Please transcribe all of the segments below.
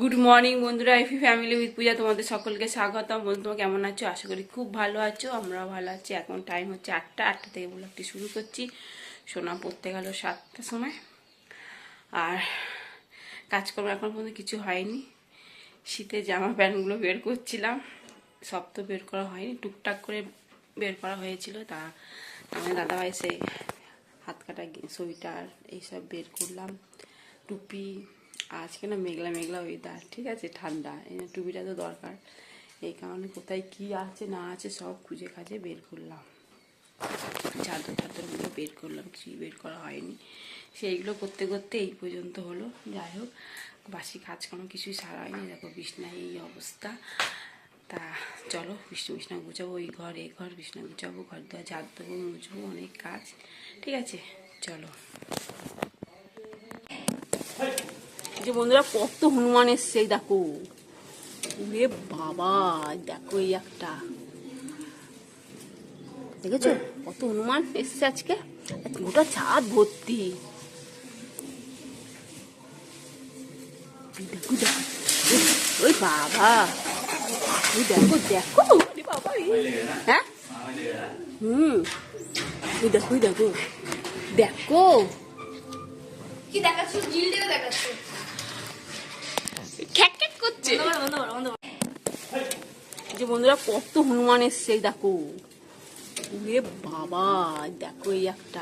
Good morning বন্ধুরা এফি family with পূজা তোমাদের সকলকে স্বাগতম। বন্ধুরা কেমন আছো? আশা করি খুব ভালো আছো। আমরাও ভালো আছি। এখন টাইম হচ্ছে আটটা। আটটা থেকে ব্লগটি শুরু করছি। সোনা পড়তে গেল সাতটার সময়। আর কাজকর্ম এখন পর্যন্ত কিছু হয়নি। শীতের জামা প্যান্টগুলো বের করছিলাম। সব তো বের করা হয়নি। টুকটাক করে বের করা হয়েছিল। তা আমি দাদাভাই সেই হাত কাটা সোয়েটার এইসব বের করলাম। টুপি আজকে না মেঘলা মেঘলা ওয়েদার ঠিক আছে? ঠান্ডা, এই টুপিটা তো দরকার। এই কারণে কোথায় কি আছে, না আছে, সব খুঁজে খাজে বের করলাম। চাদর টাদরগুলো বের করলাম, কি বের করা হয়নি। সেইগুলো করতে করতে এই পর্যন্ত হলো, যাই হোক। বাসি কাজকর্ম কিছুই সারা হয়নি, দেখো বিছনায় এই অবস্থা। তা চলো, বিষ্ণু বিছনা গুছাবো, ওই ঘর এই ঘর, বিছনা গুছাবো ঘর দেওয়া ঝাড় দেবো, মুছবো, অনেক কাজ, ঠিক আছে? চলো। যে বন্ধুরা, কত হনুমান এসছে দেখো। ওরে বাবা দেখো এই একটা। দেখেছ? কত হনুমান এসছে আজকে? গোটা ছাদ ভর্তি। দেখো দেখো। ওই বাবা। ওই দেখো দেখো। হ্যাঁ? হুম। দেখো দেখো। দেখো। কি দেখাচ্ছ? জিল দেখাচ্ছ? যে বন্ধুরা, কত হনুমান এসছে দেখো। ওরে বাবা দেখো এই একটা।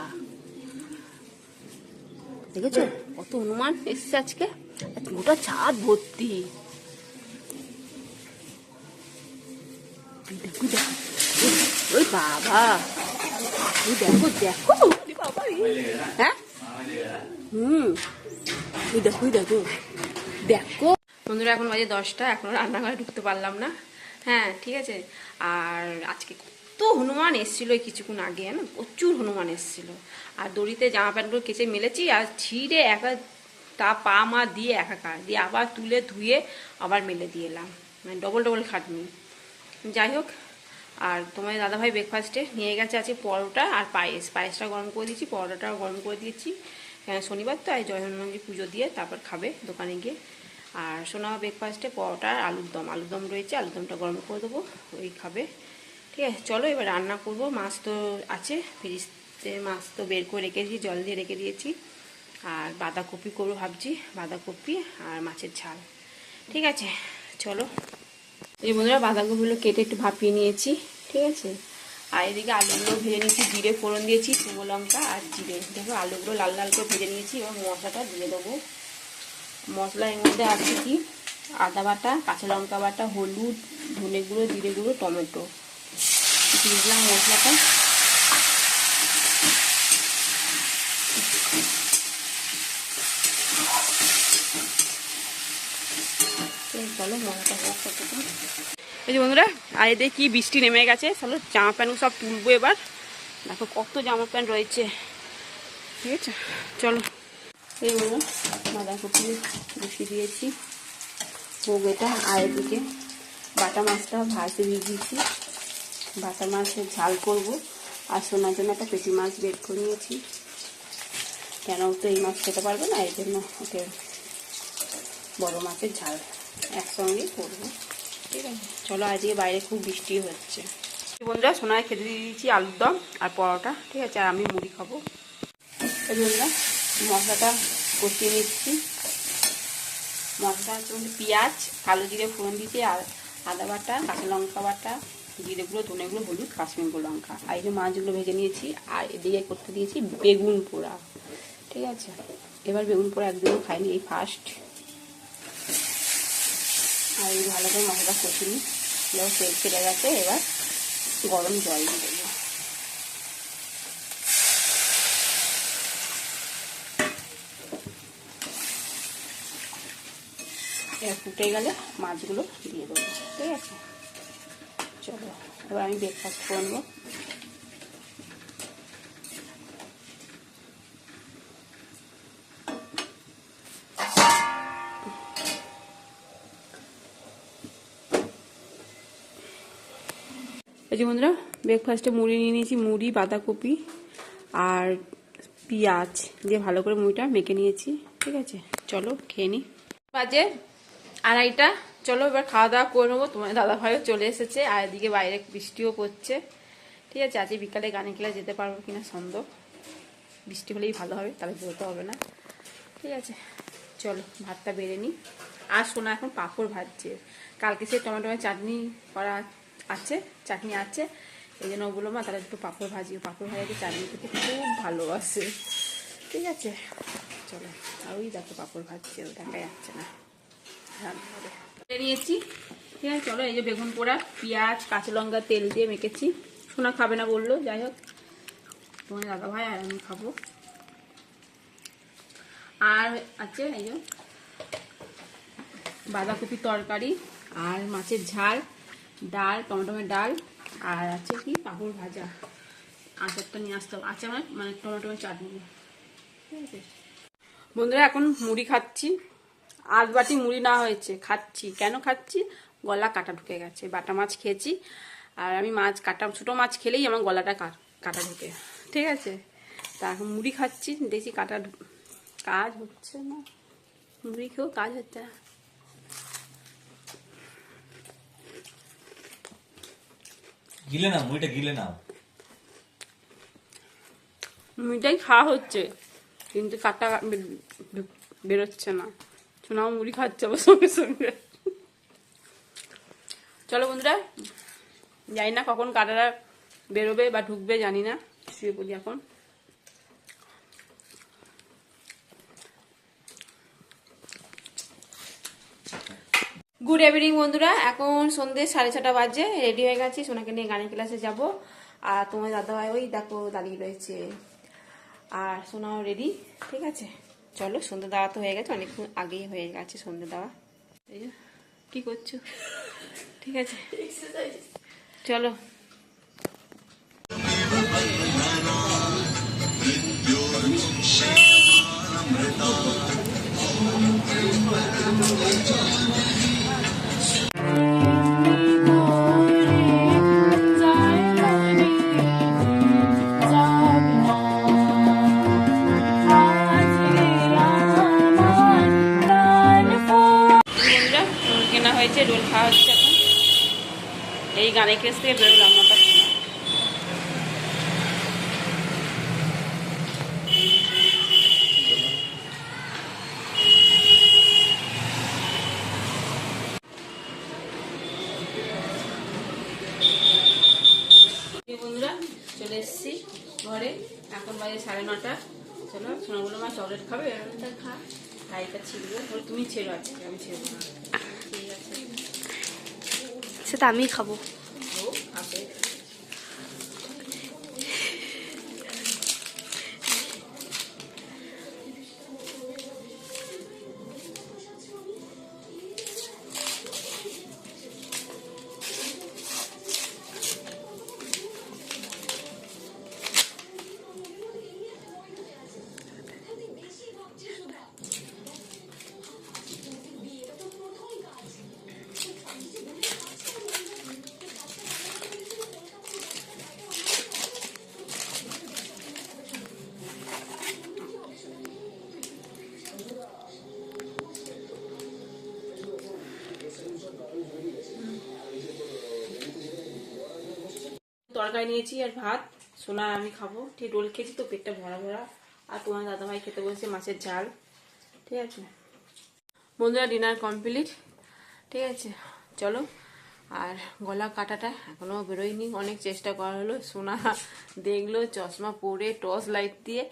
দেখেছ? কত হনুমান এসছে আজকে? গোটা ছাদ ভর্তি। দেখো ওই- বাবা। ওই দেখো দেখো হ্যাঁ? হুম। ওই দেখো দেখো। দেখো। বন্ধুরা এখন বাজে দশটা এখনও রান্নাঘরে ঢুকতে পারলাম না। হ্যাঁ ঠিক আছে? আর আজকে কত হনুমান এসেছিল কিছুক্ষণ আগে না প্রচুর হনুমান এসেছিল। আর দড়িতে জামা প্যান্টগুলো কেচে মেলেছি আর ছিঁড়ে একা তা পা মা দিয়ে একাকার দিয়ে আবার তুলে ধুয়ে আবার মেলে দিয়ে এলাম। মানে ডবল ডবল খাটনি। যাই হোক আর তোমার দাদাভাই ব্রেকফাস্টে নিয়ে গেছে আছে পরোটা আর পায়েস। পায়েসটা গরম করে দিয়েছি পরোটাটাও গরম করে দিয়েছি। হ্যাঁ, শনিবার তো আর জয় হনুমানজি পুজো দিয়ে তারপর খাবে দোকানে গিয়ে। আর সোনা ব্রেকফাস্টে পরোটা আর আলুর দম। আলুর দম রয়েছে, আলুর দমটা গরম করে দেবো, ওই খাবে। ঠিক আছে, চলো এবার রান্না করব। মাছ তো আছে, ফ্রিজতে মাছ তো বের করে রেখেছি জল দিয়ে রেখে দিয়েছি। আর বাঁধাকপি করব ভাবছি, বাঁধাকপি আর মাছের ঝাল। ঠিক আছে, চলো। এই বন্ধুরা, বাঁধাকপিগুলো কেটে একটু ভাপিয়ে নিয়েছি, ঠিক আছে? আর এদিকে আলুগুলো ভেজে নিয়েছি, জিরে ফোড়ন দিয়েছি, শুকনো লঙ্কা আর জিরে। দেখো, আলুগুলো লাল লাল করে ভেজে নিয়েছি, এবার মশলাটা দিয়ে দেবো। মশলা এর মধ্যে আছে কি? আদা বাটা, কাঁচা লঙ্কা বাটা, হলুদ, ধনে গুঁড়ো, জিরে গুঁড়ো, টমেটো। দিয়ে দিলাম মশলাটা। এই যে বন্ধুরা, আর এদের কি বৃষ্টি নেমে গেছে? চলো জামা প্যান্ট সব তুলবো এবার। দেখো কত জামা প্যান্ট রয়েছে। ঠিক আছে? চলো। এই বন্ধু বাঁধাকপি বসিয়ে দিয়েছি। হোক এটা আর এদিকে বাটা মাছটা ভাজতে দিয়ে দিয়েছি। বাটা মাছের ঝাল করব। আর সোনার জন্য একটা পেটি মাছ বের করে নিয়েছি। কেন তো এই মাছ খেতে পারবে না? এই জন্য ওকে বড় মাছের ঝাল একসঙ্গেই করব। ঠিক আছে। চলো আজকে বাইরে খুব বৃষ্টি হচ্ছে। বন্ধুরা, সোনায় খেতে দিয়ে দিয়েছি আলুর দম আর পরোটা। ঠিক আছে, আর আমি মুড়ি খাব। বন্ধুরা মশলাটা কষিয়ে নিচ্ছি। মশলা হচ্ছে পেঁয়াজ, কালো জিরে ফোড়ন দিয়েছি আর আদা বাটা, কাঁচা লঙ্কা বাটা জিরেগুলো ধনেগুলো হলুদ, কাশ্মীর লঙ্কা। আর এই যে মাছগুলো ভেজে নিয়েছি, আর এদিকে করতে দিয়েছি বেগুন পোড়া। ঠিক আছে? এবার বেগুন পোড়া একদিনও খাইনি, এই ফার্স্ট আর এই ভালো করে মশলা কষি নিই। এবার তেল ছেড়ে গেছে, এবার গরম জল দিয়ে দেবো। এবার ফুটে গেলে মাছগুলো দিয়ে দেবো, ঠিক আছে? চলো, এবার আমি ব্রেকফাস্ট করব। যে বন্ধুরা ব্রেকফাস্টে মুড়ি নিয়ে নিয়েছি, মুড়ি, বাঁধাকপি আর পেঁয়াজ, দিয়ে ভালো করে মুড়িটা মেখে নিয়েছি, ঠিক আছে? চলো, খেয়ে নিই বাজে আড়াইটা। চলো এবার খাওয়া দাওয়া করে নেব। তোমার দাদা ভাইও চলে এসেছে, আর এদিকে বাইরে বৃষ্টিও পড়ছে। ঠিক আছে, আজকে বিকালে গানে খেলা যেতে পারব কিনা সন্দেহ। বৃষ্টি হলেই ভালো হবে, তাহলে যেতে হবে না। ঠিক আছে, চলো, ভাতটা বেড়ে নিই। আর শোনা এখন পাঁপড় ভাজছে। কালকে সে টমেটো চাটনি করা আছে, চাটনি আছে। এই জন্য ওগুলো মা, তাহলে একটু পাঁপড় ভাজি পাঁপড় ভাজাকে চাটনি খেতে খুব ভালোবাসে। ঠিক আছে, চলো। আর ওই দেখো পাঁপড় ভাজছে দেখা যাচ্ছে না। কেটে নিয়েছি। ঠিক আছে, চলো এই যে বেগুন পোড়া, পেঁয়াজ, কাঁচা লঙ্কা, তেল দিয়ে মেখেছি। সোনা খাবে না বলল, যাই হোক। তোমার দাদা ভাই আর আমি খাব। আর আছে এই যে বাঁধাকপি তরকারি আর মাছের ঝাল, ডাল টমেটোমের ডাল, আর আছে কি? পাঁপড় ভাজা। আচারটা নিয়ে আসতে হবে। আচার মানে টমেটোমের চাটনি। ঠিক আছে। বন্ধুরা, এখন মুড়ি খাচ্ছি। আধ বাটি মুড়ি না হয়েছে। খাচ্ছি। কেন খাচ্ছি? গলা কাটা ঢুকে গেছে। বাটা মাছ খেয়েছি। আর আমি মাছ কাটা ছোটো মাছ খেলেই আমার গলাটা কাটা ঢুকে। ঠিক আছে? তা এখন মুড়ি খাচ্ছি। দেখছি কাটা কাজ হচ্ছে না। মুড়ি খেয়েও কাজ হচ্ছে না। গিলে নাও মুড়িটা গিলে নাও। মুড়িটাই খাওয়া হচ্ছে। কিন্তু কাটা বেরোচ্ছে না। শোনাও মুড়ি খাচ্ছে আবার সঙ্গে সঙ্গে চলো বন্ধুরা জানি না কখন কাটাটা বেরোবে বা ঢুকবে জানি না শুয়ে পড়ি এখন গুড ইভিনিং বন্ধুরা। এখন সন্ধ্যে সাড়ে ছটা বাজে। রেডি হয়ে গেছি। সোনাকে নিয়ে গানের ক্লাসে যাব। আর তোমার দাদাভাই ওই দেখো দাঁড়িয়ে রয়েছে। আর সোনাও রেডি ঠিক আছে? চলো, সন্ধ্যে দাওয়া তো হয়ে গেছে, অনেকক্ষণ আগেই হয়ে গেছে সন্ধ্যে দাওয়া। কি করছ? ঠিক আছে। চলো। এই গানের কেস থেকে বেরোলাম। এই বন্ধুরা চলে এসেছি ঘরে। এখন বাজে সাড়ে নটা। চলো সোনাগুলো মা চকলেট খাবে খা তুমি ছেড়ো আজকে আমি ছেড়বো না। ঠিক আছে? সেটা আমি খাব। তরকারি নিয়েছি আর ভাত। সোনা আমি খাব। ঠিক রোল খেয়েছি তো পেটটা ভরা ভরা। আর তোমার দাদাভাই খেতে বলছে মাছের ঝাল। ঠিক আছে? বন্ধুরা ডিনার কমপ্লিট ঠিক আছে? চলো। আর গলা কাটাটা এখনও বেরোয়নি। অনেক চেষ্টা করা হলো। সোনা দেখল চশমা পরে টর্চ লাইট দিয়ে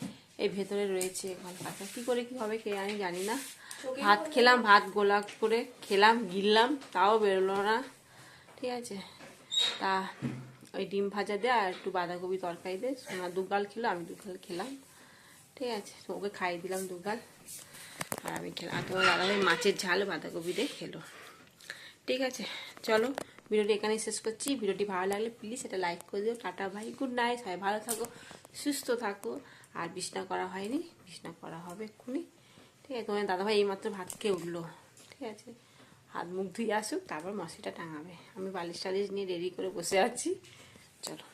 এই ভেতরে রয়েছে গলা কাটা। কি করে কি হবে কে আমি জানি না। ভাত খেলাম ভাত গোলা করে খেলাম গিললাম তাও বেরোলো না। ঠিক আছে? তা ওই ডিম ভাজা দে আর একটু বাঁধাকপি তরকারি দে। সোনা দুগাল খেলো, আমি দুগাল খেলাম। ঠিক আছে তো ওকে খাইয়ে দিলাম দুগাল আর আমি খেলাম। আর তোমার দাদা মাছের ঝাল বাঁধাকপি দিয়ে খেলো। ঠিক আছে, চলো ভিডিওটি এখানেই শেষ করছি। ভিডিওটি ভালো লাগলে প্লিজ এটা লাইক করে দিও। টাটা, ভাই। Good night. সবাই ভালো থাকো, সুস্থ থাকো। আর বিছনা করা হয়নি। বিছনা করা হবে এক্ষুনি। ঠিক আছে, তোমার দাদাভাই এইমাত্র ভাত খেয়ে উঠল। ঠিক আছে। হাত মুখ ধুয়ে আসুক, তারপর মশিটা টাঙাবে। আমি বালিশ টালিশ নিয়ে রেডি করে বসে আছি। চলো।